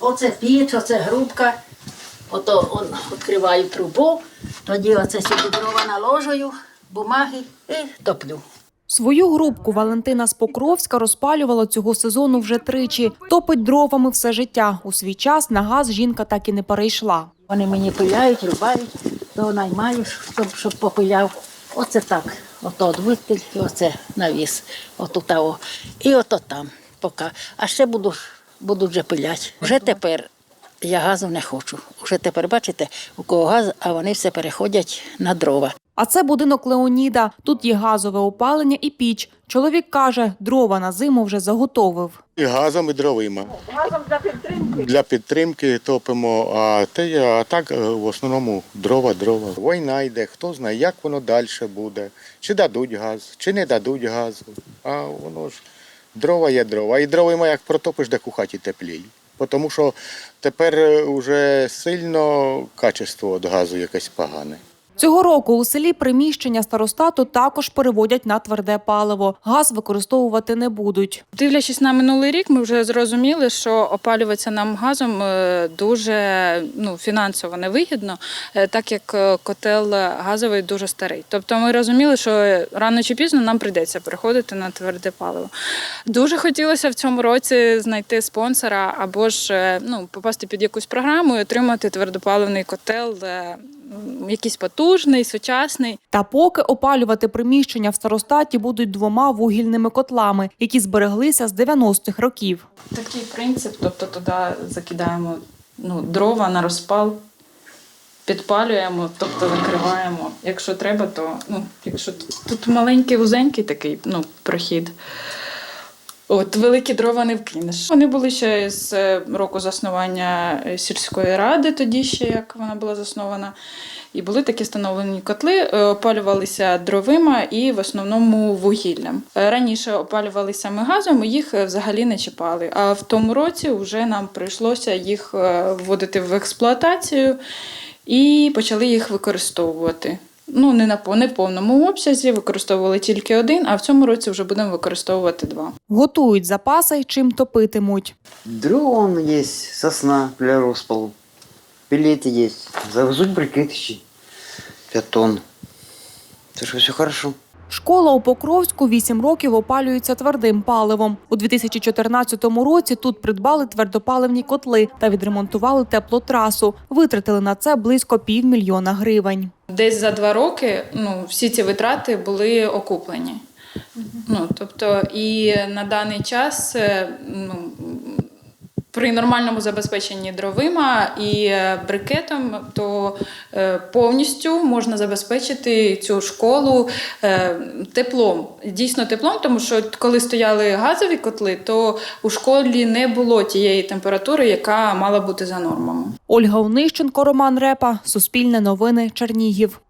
Оце піч, оце грубка. Ото он, відкриваю трубу, тоді оце сюди дрова наложую, бумаги і топлю. Свою грубку Валентина з Покровська розпалювала цього сезону вже тричі. Топить дровами все життя. У свій час на газ жінка так і не перейшла. Вони мені пиляють, рубають, то наймаю, щоб, щоб попиляв. Оце так. Ото відвитель, оце навіс. Ото того. І ото там. Поки. А ще буду, буду вже пиляти. Вже тепер я газу не хочу. Вже тепер, бачите, у кого газ, а вони все переходять на дрова. А це будинок Леоніда. Тут є газове опалення і піч. Чоловік каже, дрова на зиму вже заготовив. І газом, і дровима. Газом для підтримки? Для підтримки топимо, а, те, а так е, в основному дрова, дрова. Війна йде, хто знає, як воно далі буде. Чи дадуть газ, чи не дадуть газу. А воно ж дрова є дрова. І дровима як протопиш, де у хаті теплій. Тому що тепер вже сильно качество від газу якесь погане. Цього року у селі приміщення старостату також переводять на тверде паливо. Газ використовувати не будуть. Дивлячись на минулий рік, ми вже зрозуміли, що опалюватися нам газом е, дуже ну, фінансово невигідно, е, так як е, котел газовий дуже старий. Тобто ми розуміли, що рано чи пізно нам прийдеться переходити на тверде паливо. Дуже хотілося в цьому році знайти спонсора або ж ну, попасти під якусь програму і отримати твердопаливний котел, якийсь потужний, сучасний. Та поки опалювати приміщення в старостаті будуть двома вугільними котлами, які збереглися з 90-х років. Такий принцип, тобто туди закидаємо ну, дрова на розпал, підпалюємо, тобто накриваємо. Якщо треба, то ну, якщо тут маленький вузенький такий ну, прохід. От великі дрова не вкинеш. Вони були ще з е, року заснування е, сільської ради, тоді ще як вона була заснована. І були такі встановлені котли, е, опалювалися дровима і в основному вугіллям. Раніше опалювалися ми газом, їх взагалі не чіпали. А в тому році вже нам прийшлося їх вводити в експлуатацію і почали їх використовувати. Ну, не на не в повному обсязі, використовували тільки один, а в цьому році вже будемо використовувати два. Готують запаси, чим топитимуть. Дрон є, сосна для розпалу, пілети є, завезуть брикетищи. 5 тонн. Це ж все хорошо. Школа у Покровську 8 років опалюється твердим паливом. У 2014 році тут придбали твердопаливні котли та відремонтували теплотрасу. Витратили на це близько півмільйона гривень. Десь за два роки ну, всі ці витрати були окуплені. Ну, тобто, і на даний час е, ну, при нормальному забезпеченні дровима і е, брикетом, то е, повністю можна забезпечити цю школу е, теплом. Дійсно теплом, тому що коли стояли газові котли, то у школі не було тієї температури, яка мала бути за нормами. Ольга Онищенко, Роман Репа, Суспільне новини, Чернігів.